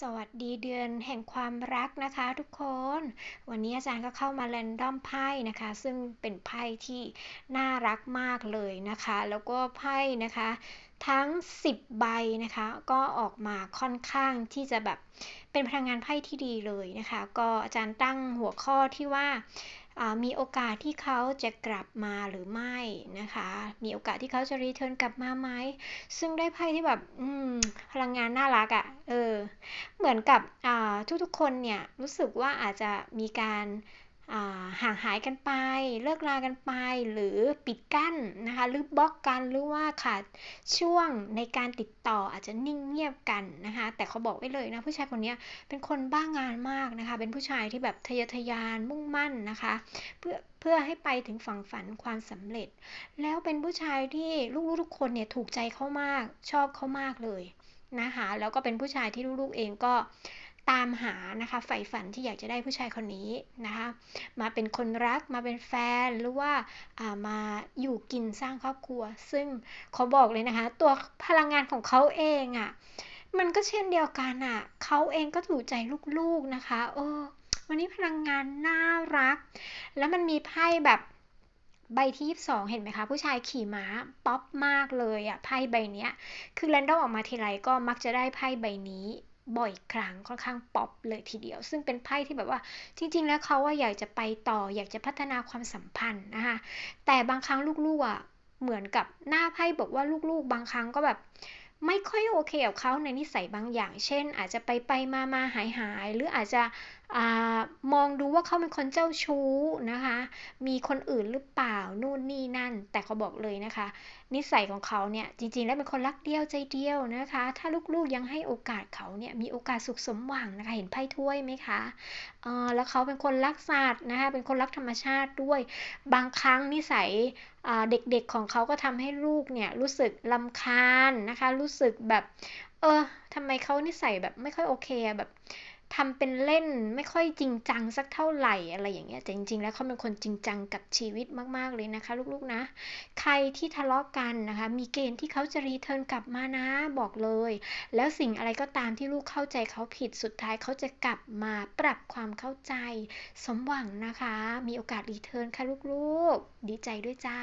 สวัสดีเดือนแห่งความรักนะคะทุกคน วันนี้อาจารย์ก็เข้ามาแรนดอมไพ่นะคะ ซึ่งเป็นไพ่ที่น่ารักมากเลยนะคะ แล้วก็ไพ่นะคะ ทั้ง 10 ใบนะคะ ก็ออกมาค่อนข้างที่จะแบบเป็นพลังงานไพ่ที่ดีเลยนะคะ ก็อาจารย์ตั้งหัวข้อที่ว่า มีโอกาสที่เขาจะกลับมาหรือไม่นะคะ มีโอกาสที่เขาจะรีเทิร์นกลับมาไหม ซึ่งได้ไพ่ที่แบบพลังงานน่ารักอะ่ะ เออ เหมือนกับทุกๆคนเนี่ยรู้สึกว่าอาจจะมีการ ห่างหายกันไป เลิกลากันไป หรือปิดกั้นนะคะ หรือบล็อกกันหรือว่าขาดช่วงในการติดต่ออาจจะนิ่งเงียบกันนะคะ แต่เขาบอกไว้เลยนะผู้ชายคนนี้เป็นคนบ้างงานมากนะคะ เป็นผู้ชายที่แบบทะเยอทะยานมุ่งมั่นนะคะ เพื่อเพื่อให้ไปถึงฝั่งฝันความสำเร็จ แล้วเป็นผู้ชายที่ลูกๆทุกคนเนี่ยถูกใจเขามากชอบเขามากเลยนะคะ แล้วก็เป็นผู้ชายที่ลูกๆเองก็ ตามหานะคะใฝ่ฝันที่อยากจะได้ผู้ชายคนนี้นะคะมาเป็นคนรักมาเป็นแฟนหรือว่าามาอยู่กินสร้างครอบครัว ซึ่งเขาบอกเลยนะคะ ตัวพลังงานของเขาเองอะ่ะมันก็เช่นเดียวกันอะ่ะเขาเองก็ถูกใจลูกๆนะคะโอ้วันนี้พลังงานน่ารัก แล้วมันมีไพ่แบบใบที่ 22 เห็นไหมคะ ผู้ชายขี่ม้าป๊อปมากเลยอะไพ่ใบนี้คือแรนดอมออกมาทีไรก็มักจะได้ไพ่ใบนี้ บ่อยครั้งค่อนข้างป๊อปเลยทีเดียว ซึ่งเป็นไพ่ที่แบบว่าจริง ๆ แล้วเขาว่าอยากจะไปต่อ อยากจะพัฒนาความสัมพันธ์นะคะแต่บางครั้งลูกๆอะเหมือนกับหน้าไพ่บอกว่าลูกๆ บางครั้งก็แบบไม่ค่อยโอเคกับเขาในนิสัยบางอย่าง เช่น อาจจะไปไปมามาหายหายหรืออาจจะมองดูว่าเขาเป็นคนเจ้าชู้นะคะ มีคนอื่นหรือเปล่า นู่นนี่นั่น แต่เขาบอกเลยนะคะ นิสัยของเขาเนี่ยจริงๆ แล้วเป็นคนรักเดียวใจเดียวนะคะ ถ้าลูกๆยังให้โอกาสเขาเนี่ยมีโอกาสสุขสมหวังนะคะ เห็นไพ่ถ้วยไหมคะเออแล้วเขาเป็นคนรักสัตว์นะคะ เป็นคนรักธรรมชาติด้วย บางครั้งนิสัยเด็กๆของเขาก็ทำให้ลูกเนี่ยรู้สึกลำคาญนะคะ รู้สึกแบบ เออทำไมเขานิสัยแบบไม่ค่อยโอเคแบบ ทำเป็นเล่นไม่ค่อยจริงจังสักเท่าไหร่อะไรอย่างเงี้ยแต่จริงๆ แล้วเขาเป็นคนจริงจังกับชีวิตมากๆเลยนะคะ ลูกๆนะ ใครที่ทะเลาะกันนะคะ มีเกณฑ์ที่เขาจะรีเทิร์นกลับมานะบอกเลย แล้วสิ่งอะไรก็ตามที่ลูกเข้าใจเขาผิดสุดท้ายเขาจะกลับมาปรับความเข้าใจ สมหวังนะคะ มีโอกาสรีเทิร์นค่ะลูกๆ ดีใจด้วยจ้า